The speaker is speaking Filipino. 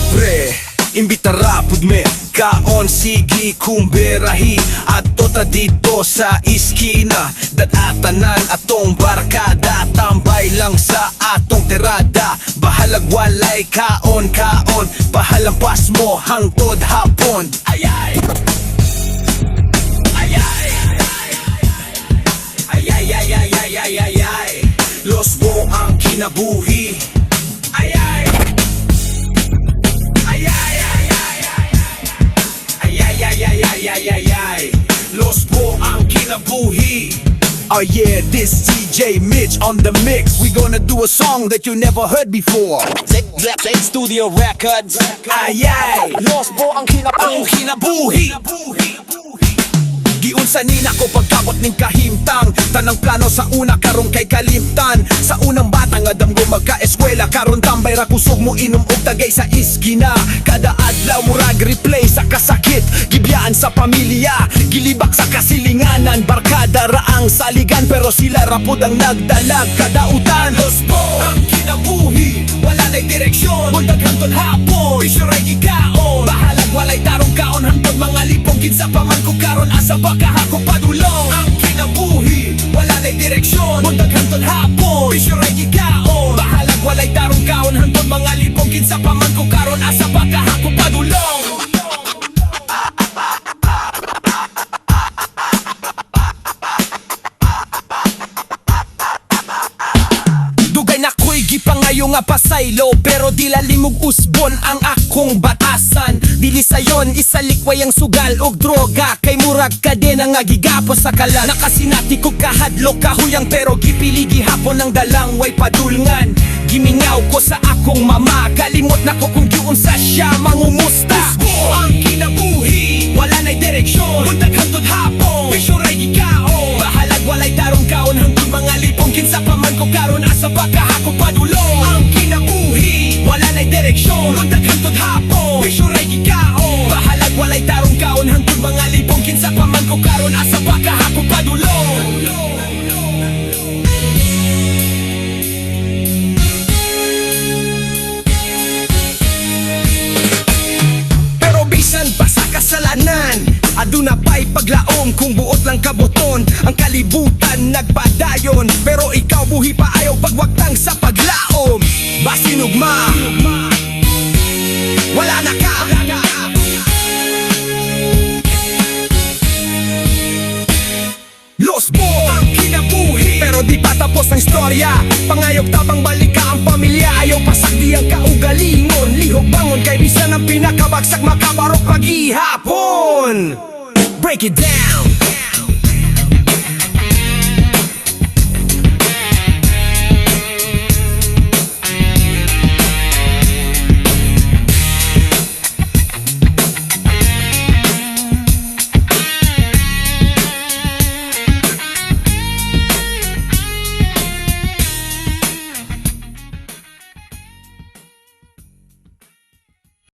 Oy pre, imbitara pud me. Kaon sige kumberahi. Ato ta dito sa iskina. Dadatanan atong barkada. Tambay lang sa atong tirada Bahalag walay kaon kaon. Pahalampas mo hangtod hapon. Ayay Ayay Ayay ay ay ay ay ay ay. Los mo ang kinabuhi ay, ay, ay. Los po ang kinabuhi. Oh yeah, this DJ Mitch on the mix. We gonna do a song that you never heard before. Zek Zek Studio Records. Ay ay, Los po ang ang kinapang kinabuhi Giunsa nina ko pagkabot ning kahimtang. Tanang plano sa una karong kay kalimtan. Sa unang bata nga damgo magka-eskwela Karon tambay ra kusog mo inom og tagay sa iskina. Kada adlaw murag replay sa kasakit Gibiyaan sa pamilya Gilibak sa kasilinganan. Barkada ra ang saligan Pero sila ra pud ang nagdalag. Kadautan Los po ang kinabuhi Wala na'y direksyon. Bundag hangtod hapon Pisuray gikaon Bahalag walay tarong kaon Hangtod mga lipong. Kinsa pa man ko karon Asa ba kahako padulong? Ang kinabuhi Wala na'y direksyon. Bundag hangtod hapon Pisuray gikaon Bahalag walay tarong kaon Hangtod mga lipong. Kinsa pa man ko karon Asa ba nga pasaylo Pero di lalimog usbon ang akong batasan. Dili sayon isalikway ang sugal og droga. Kay murag kadena nga gigapos sa kala Nakasinati ko kahadlok kahuyang Pero gipili gihapon ng dalang way padulngan. Gimingaw ko sa akong mama Kalimot na ko kung giun sa siya mangumusta ang kinabuhi Wala na'y direksyon. Buntag hangtod karon Asa pa kahako padulong Ang kinabuhi Wala na'y direksyon. Buntag hangtod hapon Pisuray gikaon. Bahalag walay tarong kaon Hangtod mga lipong kinsa pa man ko karon. Asa pa kahako padulong Pero bisan pa sa kasalanan Aduna pa'y paglaom. Kung buot lang kabuton Ang kalibutan nagpadayon Pero ikaw buhi pa ayaw pagwaktang sa paglaom. Basinugma Wala na ka. Los mo ang kinabuhi Pero di pa tapos ang istorya. Pangayok tabang balik ka ang pamilya Ayaw pasagdi ang kaugalingon. Lihok bangon kay bisan ang pinakabagsak Makabarok paghihapon Break it down